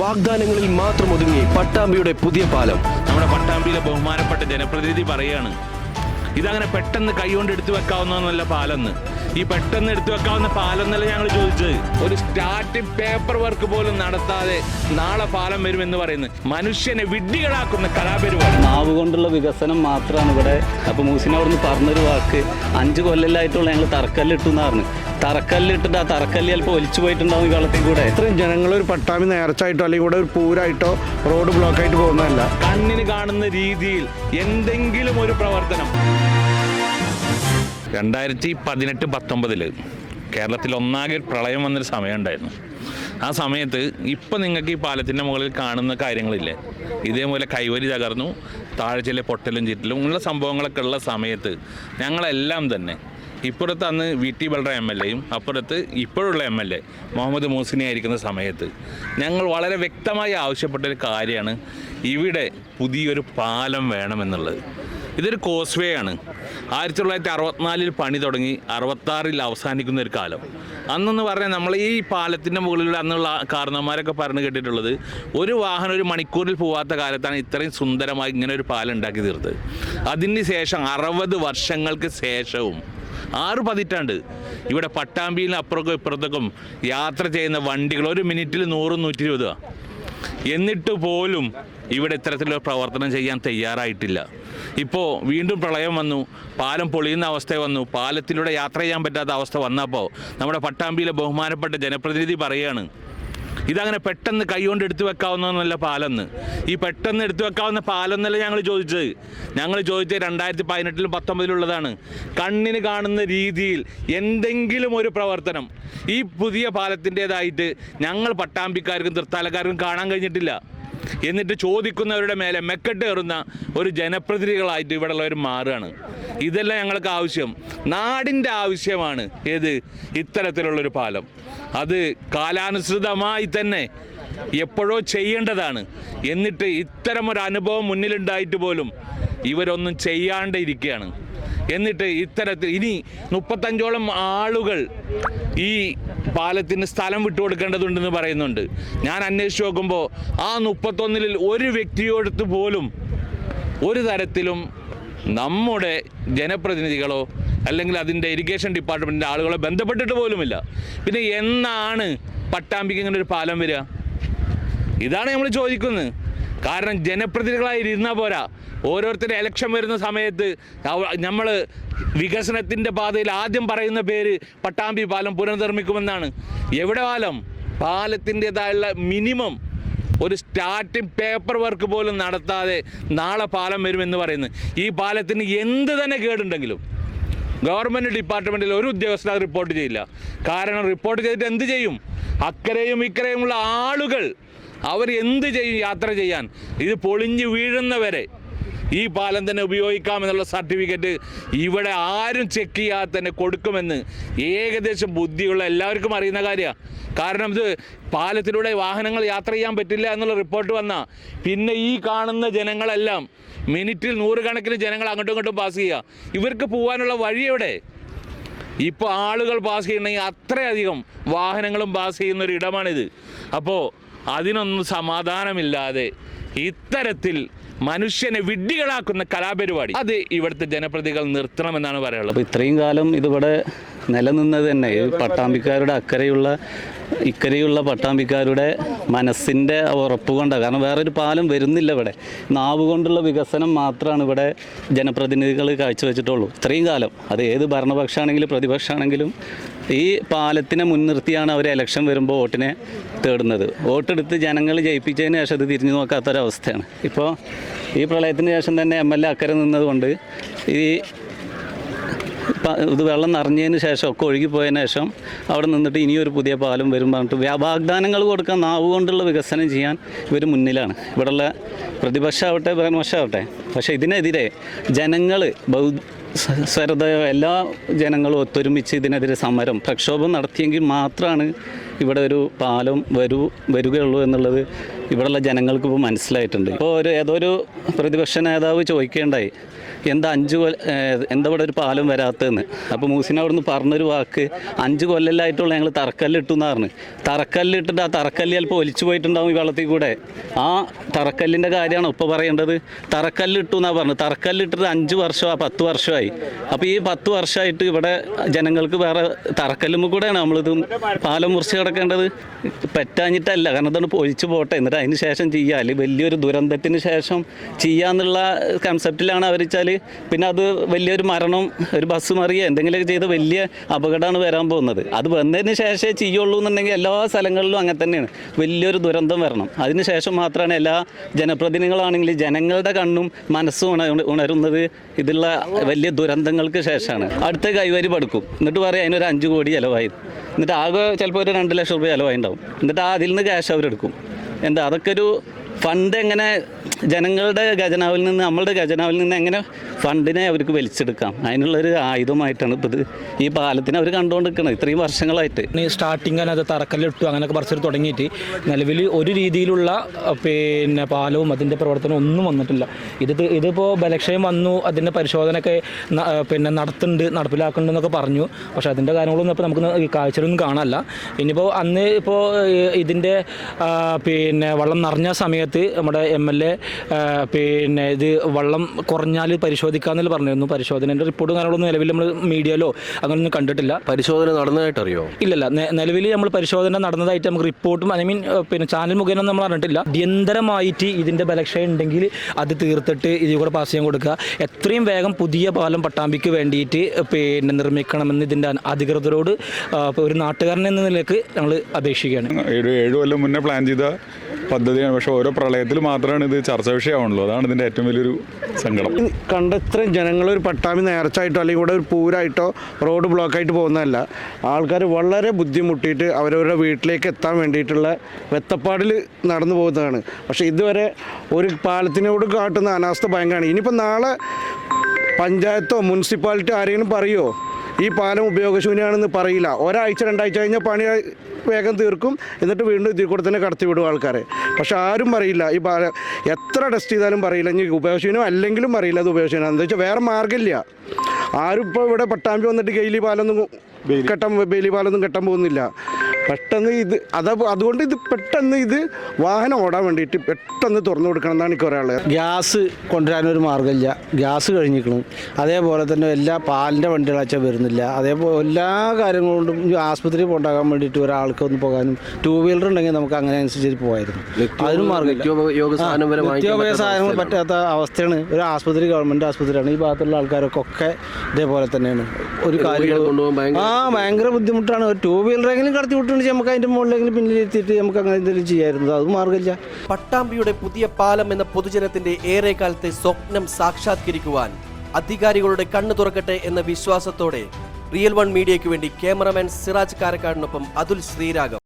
വാഗ്ദാനങ്ങളിൽ മാത്രം ഒതുങ്ങി പട്ടാമ്പിയുടെ പുതിയ പാലം. നമ്മുടെ പട്ടാമ്പിയിലെ ബഹുമാനപ്പെട്ട ജനപ്രതിനിധി പറയാണ് ഇതങ്ങനെ പെട്ടെന്ന് കൈകൊണ്ട് എടുത്തു വെക്കാവുന്നതല്ല പാലെന്ന്. ഈ പെട്ടെന്ന് എടുത്തു വെക്കാവുന്ന പാലെന്നല്ല ഞങ്ങൾ ചോദിച്ചത്. ഒരു സ്റ്റാർട്ടിംഗ് പേപ്പർ വർക്ക് പോലും നടത്താതെ നാളെ പാലം വരുമെന്ന് പറയുന്നത് മനുഷ്യനെ വിഡ്ഢികളാക്കുന്ന കലാപരിപാടി. നാവ് കൊണ്ടുള്ള വികസനം മാത്രമാണ് ഇവിടെ. അപ്പൊ മൂസിനെ അവിടുന്ന് പറഞ്ഞൊരു വാക്ക് അഞ്ച് കൊല്ലലായിട്ടുള്ള ഞങ്ങൾ തറക്കല്ലിട്ടു എന്നാണ് പറഞ്ഞു. തറക്കല്ലിട്ടിട്ട് ആ തറക്കല്ല് ചിലപ്പോൾ ഒലിച്ചു പോയിട്ടുണ്ടാവും ഈ വെള്ളത്തിൽ കൂടെ. ഇത്രയും ജനങ്ങൾ ഒരു പട്ടാമി നേർച്ചായിട്ടോ അല്ലെങ്കിൽ ഇവിടെ ഒരു പൂരായിട്ടോ റോഡ് ബ്ലോക്ക് ആയിട്ട് പോകുന്നതല്ല. കണ്ണിന് കാണുന്ന രീതിയിൽ എന്തെങ്കിലും ഒരു പ്രവർത്തനം. രണ്ടായിരത്തി പതിനെട്ട് പത്തൊമ്പതിൽ കേരളത്തിൽ ഒന്നാകെ പ്രളയം വന്നൊരു സമയമുണ്ടായിരുന്നു ആ സമയത്ത് ഇപ്പം നിങ്ങൾക്ക് ഈ പാലത്തിന്റെ മുകളിൽ കാണുന്ന കാര്യങ്ങളില്ലേ? ഇതേപോലെ കൈവരി തകർന്നു താഴെ ചില പൊട്ടലും ചിറ്റലും ഉള്ള സംഭവങ്ങളൊക്കെ ഉള്ള സമയത്ത് ഞങ്ങളെല്ലാം തന്നെ ഇപ്പുറത്ത് അന്ന് V T Balram M L എയും അപ്പുറത്ത് ഇപ്പോഴുള്ള എം എൽ എ മുഹമ്മദ് മൂസിനെ ആയിരിക്കുന്ന സമയത്ത്. ഞങ്ങൾ വളരെ വ്യക്തമായി ആവശ്യപ്പെട്ടൊരു കാര്യമാണ് ഇവിടെ പുതിയൊരു പാലം വേണമെന്നുള്ളത്. ഇതൊരു കോസ്വേ ആണ്. ആയിരത്തി തൊള്ളായിരത്തി അറുപത്തിനാലിൽ പണി തുടങ്ങി അറുപത്താറിൽ അവസാനിക്കുന്ന ഒരു കാലം. അന്നെന്ന് പറഞ്ഞാൽ നമ്മൾ ഈ പാലത്തിന്റെ മുകളിൽ അന്നുള്ള കാരണന്മാരൊക്കെ പറഞ്ഞു കേട്ടിട്ടുള്ളത് ഒരു വാഹനം ഒരു മണിക്കൂറിൽ പോവാത്ത കാലത്താണ് ഇത്രയും സുന്ദരമായി ഇങ്ങനെ ഒരു പാലം ഉണ്ടാക്കി തീർത്തത്. അതിന് ശേഷം അറുപത് വർഷങ്ങൾക്ക് ശേഷവും ആറ് പതിറ്റാണ്ട്. ഇവിടെ പട്ടാമ്പിയിൽ അപ്പുറക്കും ഇപ്പുറത്തേക്കും യാത്ര ചെയ്യുന്ന വണ്ടികൾ ഒരു മിനിറ്റിൽ നൂറും നൂറ്റി ഇരുപത് എന്നിട്ട് പോലും ഇവിടെ ഇത്തരത്തിലുള്ള പ്രവർത്തനം ചെയ്യാൻ തയ്യാറായിട്ടില്ല. ഇപ്പോൾ വീണ്ടും പ്രളയം വന്നു പാലം പൊളിയുന്ന അവസ്ഥ വന്നു പാലത്തിലൂടെ യാത്ര ചെയ്യാൻ പറ്റാത്ത അവസ്ഥ വന്നപ്പോൾ നമ്മുടെ പട്ടാമ്പിയിലെ ബഹുമാനപ്പെട്ട ജനപ്രതിനിധി പറയുകയാണ് ഇതങ്ങനെ പെട്ടെന്ന് കൈകൊണ്ട് എടുത്തു വെക്കാവുന്നതല്ല പാലെന്ന്. ഈ പെട്ടെന്ന് എടുത്തു വെക്കാവുന്ന പാലെന്നല്ല ഞങ്ങൾ ചോദിച്ചത്. ഞങ്ങൾ ചോദിച്ചത് രണ്ടായിരത്തി പതിനെട്ടിലും പത്തൊമ്പതിലുള്ളതാണ്. കണ്ണിന് കാണുന്ന രീതിയിൽ എന്തെങ്കിലും ഒരു പ്രവർത്തനം ഈ പുതിയ പാലത്തിന്റെതായിട്ട് ഞങ്ങൾ പട്ടാമ്പിക്കാർക്കും തൃത്താലക്കാർക്കും കാണാൻ കഴിഞ്ഞിട്ടില്ല. എന്നിട്ട് ചോദിക്കുന്നവരുടെ മേലെ മെക്കെട്ട് കയറുന്ന ഒരു ജനപ്രതിനിധികളായിട്ട് ഇവിടെ ഉള്ളവർ മാറുകയാണ്. ഇതെല്ലാം ഞങ്ങൾക്ക് ആവശ്യം. നാടിന്റെ ആവശ്യമാണ് ഏത്? ഇത്തരത്തിലുള്ളൊരു പാലം. അത് കാലാനുസൃതമായി തന്നെ എപ്പോഴോ ചെയ്യേണ്ടതാണ്. എന്നിട്ട് ഇത്തരം ഒരു അനുഭവം മുന്നിലുണ്ടായിട്ട് പോലും ഇവരൊന്നും ചെയ്യാണ്ട് ഇരിക്കുകയാണ്. എന്നിട്ട് ഇത്തരത്തിൽ ഇനി മുപ്പത്തഞ്ചോളം ആളുകൾ ഈ പാലത്തിന് സ്ഥലം വിട്ടുകൊടുക്കേണ്ടതുണ്ടെന്ന് പറയുന്നുണ്ട്. ഞാൻ അന്വേഷിച്ച് നോക്കുമ്പോൾ ആ മുപ്പത്തൊന്നിൽ ഒരു വ്യക്തിയോടത്ത് പോലും ഒരു തരത്തിലും നമ്മുടെ ജനപ്രതിനിധികളോ അല്ലെങ്കിൽ അതിന്റെ ഇറിഗേഷൻ ഡിപ്പാർട്ട്മെന്റിന്റെ ആളുകളോ ബന്ധപ്പെട്ടിട്ട് പോലുമില്ല. പിന്നെ എന്നാണ് പട്ടാമ്പിക്ക് ഇങ്ങനെ ഒരു പാലം വരിക? ഇതാണ് നമ്മൾ ചോദിക്കുന്നത്. കാരണം ജനപ്രതിനിധികളായി ഇരുന്നാൽ പോരാ. ഓരോരുത്തരുടെ ഇലക്ഷൻ വരുന്ന സമയത്ത് നമ്മൾ വികസനത്തിന്റെ പാതയിൽ ആദ്യം പറയുന്ന പേര് പട്ടാമ്പി പാലം പുനർനിർമ്മിക്കുമെന്നാണ്. എവിടെ പാലം? പാലത്തിന്റെതായുള്ള മിനിമം ഒരു സ്റ്റാർട്ടിംഗ് പേപ്പർ വർക്ക് പോലും നടത്താതെ നാളെ പാലം വരുമെന്ന് പറയുന്നു. ഈ പാലത്തിന് എന്ത് തന്നെ കേടുണ്ടെങ്കിലും ഗവൺമെന്റ് ഡിപ്പാർട്ട്മെന്റിൽ ഒരു ഉദ്യോഗസ്ഥർ റിപ്പോർട്ട് ചെയ്യില്ല. കാരണം റിപ്പോർട്ട് ചെയ്തിട്ട് എന്ത് ചെയ്യും? അക്കരെയും ഇക്കരെയുമുള്ള ആളുകൾ അവർ എന്ത് ചെയ്യും യാത്ര ചെയ്യാൻ? ഇത് പൊളിഞ്ഞ് വീഴുന്നവരെ ഈ പാലം തന്നെ ഉപയോഗിക്കാം എന്നുള്ള സർട്ടിഫിക്കറ്റ് ഇവിടെ ആരും ചെക്ക് ചെയ്യാതെ തന്നെ കൊടുക്കുമെന്ന് ഏകദേശം ബുദ്ധിയുള്ള എല്ലാവർക്കും അറിയുന്ന കാര്യമാണ് കാരണം ഇത് പാലത്തിലൂടെ വാഹനങ്ങൾ യാത്ര ചെയ്യാൻ പറ്റില്ല എന്നുള്ള റിപ്പോർട്ട് വന്ന. പിന്നെ ഈ കാണുന്ന ജനങ്ങളെല്ലാം മിനിറ്റിൽ നൂറുകണക്കിന് ജനങ്ങൾ അങ്ങോട്ടും ഇങ്ങോട്ടും പാസ് ചെയ്യുക ഇവർക്ക് പോകാനുള്ള വഴി എവിടെ? ഇപ്പോൾ ആളുകൾ പാസ് ചെയ്യണമെങ്കിൽ അത്രയധികം വാഹനങ്ങളും പാസ് ചെയ്യുന്ന ഒരു ഇടമാണിത് അപ്പോൾ അതിനൊന്നും സമാധാനമില്ലാതെ ഇത്തരത്തിൽ മനുഷ്യനെ വിഡ്ഢികളാക്കുന്ന കലാപരിപാടി. അത് ഇവിടുത്തെ ജനപ്രതികൾ നിർത്തണമെന്നാണ് അപ്പോൾ ഇത്രയും കാലം ഇതിവിടെ നിലനിന്നത് തന്നെ. പട്ടാമ്പിക്കാരുടെ അക്കരയുള്ള ഇക്കരയുള്ള പട്ടാമ്പിക്കാരുടെ മനസ്സിന്റെ ഉറപ്പ് കൊണ്ടാണ്. കാരണം വേറൊരു പാലം വരുന്നില്ല ഇവിടെ. നാവ് കൊണ്ടുള്ള വികസനം മാത്രമാണ് ഇവിടെ ജനപ്രതിനിധികൾ കാഴ്ചവെച്ചിട്ടുള്ളൂ. ഇത്രയും കാലം. അത് ഏത് ഭരണപക്ഷമാണെങ്കിലും പ്രതിപക്ഷമാണെങ്കിലും ഈ പാലത്തിനെ മുൻനിർത്തിയാണ് അവർ ഇലക്ഷൻ വരുമ്പോൾ വോട്ടിനെ തേടുന്നത്. വോട്ടെടുത്ത് ജനങ്ങൾ ജയിപ്പിച്ചതിന് ശേഷം അത് തിരിഞ്ഞു നോക്കാത്തൊരവസ്ഥയാണ്. ഇപ്പോൾ ഈ പ്രളയത്തിന് ശേഷം തന്നെ എം എൽ എ അക്കരെ നിന്നതുകൊണ്ട് ഈ ഇത് വെള്ളം നിറഞ്ഞതിന് ശേഷം ഒക്കെ ഒഴുകിപ്പോയതിന് ശേഷം അവിടെ നിന്നിട്ട് ഇനിയൊരു പുതിയ പാലം വരും പറഞ്ഞിട്ട് വാഗ്ദാനങ്ങൾ കൊടുക്കാൻ നാവ് കൊണ്ടുള്ള വികസനം ചെയ്യാൻ ഇവർ മുന്നിലാണ്. ഇവിടെയുള്ള പ്രതിപക്ഷമാവട്ടെ ഭരണപക്ഷമാവട്ടെ പക്ഷേ ഇതിനെതിരെ ജനങ്ങൾ ബൗദ്ധ സ്വരത എല്ലാ ജനങ്ങളും ഒത്തൊരുമിച്ച് ഇതിനെതിരെ സമരം പ്രക്ഷോഭം നടത്തിയെങ്കിൽ മാത്രമാണ് ഇവിടെ ഒരു പാലം വരൂ വരികയുള്ളൂ എന്നുള്ളത് ഇവിടെയുള്ള ജനങ്ങൾക്ക് ഇപ്പോൾ മനസ്സിലായിട്ടുണ്ട്. ഇപ്പോൾ ഒരു ഏതോ ഒരു പ്രതിപക്ഷ നേതാവ് ചോദിക്കേണ്ടായി എന്താ അഞ്ച് കൊല്ല എന്താ ഇവിടെ ഒരു പാലം വരാത്തതെന്ന്? അപ്പോൾ മൂസിന അവിടുന്ന് പറഞ്ഞൊരു വാക്ക് അഞ്ച് കൊല്ലലായിട്ടുള്ള ഞങ്ങൾ തറക്കല്ലിട്ടു എന്ന് പറഞ്ഞു. തറക്കല്ലിട്ടിട്ട് ആ തറക്കല്ല് ചിലപ്പോൾ ഒലിച്ചു പോയിട്ടുണ്ടാവും ഈ വെള്ളത്തിൽ കൂടെ. ആ തറക്കല്ലിന്റെ കാര്യമാണ് ഇപ്പോൾ പറയേണ്ടത്. തറക്കല്ലിട്ടു എന്നാണ് പറഞ്ഞത് തറക്കല്ലിട്ടിട്ട് അഞ്ച് വർഷമോ പത്ത് വർഷമായി. അപ്പോൾ ഈ പത്ത് വർഷമായിട്ട് ഇവിടെ ജനങ്ങൾക്ക് വേറെ തറക്കല്ലുമ്പോൾ കൂടെയാണ് നമ്മളിത് പാലം മുറിച്ച് കിടക്കേണ്ടത് പറ്റാഞ്ഞിട്ടല്ല. കാരണം ഇതാണ് ഒഴിച്ചു പോട്ടെ. എന്നിട്ട് അതിന് ശേഷം ചെയ്യുക അല്ലെങ്കിൽ വലിയൊരു ദുരന്തത്തിന് ശേഷം ചെയ്യാന്നുള്ള കൺസെപ്റ്റിലാണ് അവർ വെച്ചാൽ പിന്നെ അത് വലിയൊരു മരണം ഒരു ബസ് മറിയുക എന്തെങ്കിലുമൊക്കെ ചെയ്ത് വലിയ അപകടമാണ് വരാൻ പോകുന്നത്. അത് വന്നതിന് ശേഷമേ ചെയ്യുള്ളൂ എന്നുണ്ടെങ്കിൽ എല്ലാ സ്ഥലങ്ങളിലും അങ്ങനെ തന്നെയാണ്. വലിയൊരു ദുരന്തം വരണം. അതിന് ശേഷം മാത്രമാണ് എല്ലാ ജനപ്രതിനിധികളാണെങ്കിലും ജനങ്ങളുടെ കണ്ണും മനസ്സും ഉണ ഉണരുന്നത് ഇതിലുള്ള വലിയ ദുരന്തങ്ങൾക്ക് ശേഷമാണ്. അടുത്ത കൈവരി പടുക്കും. എന്നിട്ട് പറയാം അതിനൊരു അഞ്ച് കോടി ചിലവായി. എന്നിട്ട് ആകെ ചിലപ്പോൾ ഒരു രണ്ട് ലക്ഷം റുപ്യ ചിലവായി ഉണ്ടാവും എന്നിട്ട് അതിൽ നിന്ന് ക്യാഷ് അവരെടുക്കും. എന്താ അതൊക്കെ ഒരു ഫണ്ട് എങ്ങനെ ജനങ്ങളുടെ ഖജനാവിൽ നിന്ന് നമ്മളുടെ ഖജനാവിൽ നിന്ന് എങ്ങനെ ഫണ്ടിനെ അവർക്ക് വലിച്ചെടുക്കാം? അതിനുള്ളൊരു ആയുധമായിട്ടാണ് ഇപ്പോൾ ഇത് ഈ പാലത്തിന് അവർ കണ്ടുകൊണ്ടിരിക്കുന്നത് ഇത്രയും വർഷങ്ങളായിട്ട്. സ്റ്റാർട്ടിങ് അതിനകത്ത് തറക്കല്ലിട്ടു അങ്ങനെയൊക്കെ പറിച്ചിട്ട് തുടങ്ങിയിട്ട് നിലവിൽ ഒരു രീതിയിലുള്ള പിന്നെ പാലവും അതിന്റെ പ്രവർത്തനവും ഒന്നും വന്നിട്ടില്ല. ഇത് ഇതിപ്പോൾ ബലക്ഷയം വന്നു അതിന്റെ പരിശോധനയൊക്കെ പിന്നെ നടത്തുന്നുണ്ട് നടപ്പിലാക്കുന്നുണ്ടെന്നൊക്കെ പറഞ്ഞു. പക്ഷേ അതിന്റെ കാര്യങ്ങളൊന്നും ഇപ്പോൾ നമുക്ക് കാഴ്ചയിലൊന്നും കാണാനല്ല. ഇനിയിപ്പോൾ അന്ന് ഇപ്പോൾ ഇതിന്റെ പിന്നെ വെള്ളം നിറഞ്ഞ സമയത്ത് നമ്മുടെ എം എൽ എ പിന്നെ ഇത് വള്ളം കുറഞ്ഞാൽ പരിശോധിക്കാമെന്നല്ല പറഞ്ഞിരുന്നു. പരിശോധനേന്റെ റിപ്പോർട്ടും കാര്യങ്ങളൊന്നും നിലവിൽ നമ്മൾ മീഡിയയിലോ അങ്ങനെയൊന്നും കണ്ടിട്ടില്ല. പരിശോധന നടന്നതായിട്ട് അറിയോ ഇല്ലല്ല നിലവിൽ നമ്മൾ പരിശോധന നടന്നതായിട്ട് നമുക്ക് റിപ്പോർട്ടും ഐ മീൻ പിന്നെ ചാനൽ മുഖേന നമ്മൾ അറിഞ്ഞിട്ടില്ല. അടിയന്തരമായിട്ട് ഇതിന്റെ ബലക്ഷയം ഉണ്ടെങ്കിൽ അത് തീർത്തിട്ട് ഇതിൽ കൂടെ പാസ് ചെയ്യാൻ കൊടുക്കുക. എത്രയും വേഗം പുതിയ പാലം പട്ടാമ്പിക്ക് വേണ്ടിയിട്ട് പിന്നെ നിർമ്മിക്കണമെന്ന് ഇതിന്റെ അധികൃതരോട് ഒരു നാട്ടുകാരൻ എന്ന നിലയ്ക്ക് ഞങ്ങൾ അപേക്ഷിക്കുകയാണ്. ഒരു ഏഴ് കൊല്ലം മുന്നേ പ്ലാൻ ചെയ്ത പദ്ധതിയാണ്. പക്ഷേ ഓരോ പ്രളയത്തിൽ മാത്രമാണ് ഇത് ചർച്ചാ വിഷയമാണല്ലോ അതാണ് ഇതിന്റെ ഏറ്റവും വലിയൊരു സങ്കടം. കണ്ട ഇത്രയും ജനങ്ങൾ ഒരു പട്ടാമി നേർച്ചായിട്ടോ അല്ലെങ്കിൽ ഇവിടെ ഒരു പൂരായിട്ടോ റോഡ് ബ്ലോക്ക് ആയിട്ട് പോകുന്നതല്ല. ആൾക്കാർ വളരെ ബുദ്ധിമുട്ടിയിട്ട് അവരവരുടെ വീട്ടിലേക്ക് എത്താൻ വേണ്ടിയിട്ടുള്ള വെത്തപ്പാടിൽ നടന്നു പോകുന്നതാണ്. പക്ഷേ ഇതുവരെ ഒരു പാലത്തിനോട് കാട്ടുന്ന അനാസ്ഥ ഭയങ്കരമാണ്. ഇനിയിപ്പോൾ നാളെ പഞ്ചായത്തോ മുനിസിപ്പാലിറ്റി ആരെങ്കിലും പറയുമോ ഈ പാലം ഉപയോഗശൂന്യമാണെന്ന് പറയില്ല. ഒരാഴ്ച രണ്ടാഴ്ച കഴിഞ്ഞാൽ പണി വേഗം തീർക്കും. എന്നിട്ട് വീണ്ടും ഇതിൽ കൂടെ തന്നെ കടത്തി വിടും ആൾക്കാരെ. പക്ഷെ ആരും പറയില്ല. ഈ പാലം എത്ര ടെസ്റ്റ് ചെയ്താലും പറയില്ല. ഇനി ഉപയോഗശൂന്യം അല്ലെങ്കിലും അറിയില്ല അത് ഉപയോഗശൂന്യം. എന്താ വെച്ചാൽ വേറെ മാർഗമില്ല. ആരും ഇപ്പോൾ ഇവിടെ പട്ടാമ്പി വന്നിട്ട് ഗെയിലി പാലൊന്നും കെട്ടാൻ ബെയിലി പാലൊന്നും കെട്ടാൻ പോകുന്നില്ല. പെട്ടെന്ന് ഇത് അത് അതുകൊണ്ട് ഇത് പെട്ടെന്ന് ഇത് വാഹനം ഓടാൻ വേണ്ടിയിട്ട് പെട്ടെന്ന് തുറന്നു കൊടുക്കണം എന്നാണ് എനിക്ക് പറയാനുള്ളത്. ഗ്യാസ് കൊണ്ടുവരാനൊരു മാർഗമില്ല. ഗ്യാസ് കഴിഞ്ഞിരിക്കണം. അതേപോലെ തന്നെ എല്ലാ പാലിന്റെ വണ്ടികളാച്ചാൽ വരുന്നില്ല. അതേപോലെ എല്ലാ കാര്യങ്ങളും ആസ്പത്രിയിൽ കൊണ്ടാകാൻ വേണ്ടിയിട്ട് ഒരാൾക്ക് ഒന്ന് പോകാനും ടൂ വീലർ ഉണ്ടെങ്കിൽ നമുക്ക് അങ്ങനെ അനുസരിച്ച് പോകായിരുന്നു അതിനും മാർഗമില്ല. നിത്യോപയോഗ സാധനങ്ങൾ പറ്റാത്ത അവസ്ഥയാണ്. ഒരു ആസ്പത്രി ഗവൺമെന്റ് ആസ്പത്രിയാണ്. ഈ ഭാഗത്തുള്ള ആൾക്കാരൊക്കെ ഒക്കെ ഇതേപോലെ തന്നെയാണ്. ഒരു കാര്യം ആ ഭയങ്കര ബുദ്ധിമുട്ടാണ്. ഒരു ടൂ വീലറെങ്കിലും കടത്തി വിട്ടുണ്ടെങ്കിൽ നമുക്ക് അതിന്റെ മുകളിലെങ്കിലും പിന്നിലെത്തിയിട്ട് നമുക്ക് അങ്ങനെ എന്തെങ്കിലും ചെയ്യായിരുന്നു അത് മാർഗമില്ല. പട്ടാമ്പിയുടെ പുതിയ പാലം എന്ന പൊതുജനത്തിന്റെ ഏറെക്കാലത്തെ സ്വപ്നം സാക്ഷാത്കരിക്കുവാൻ അധികാരികളുടെ കണ്ണു തുറക്കട്ടെ എന്ന വിശ്വാസത്തോടെ റിയൽ വൺ മീഡിയയ്ക്ക് വേണ്ടി ക്യാമറമാൻ സിറാജ് കാരക്കാടിനൊപ്പം അതുൽ ശ്രീരാഗം.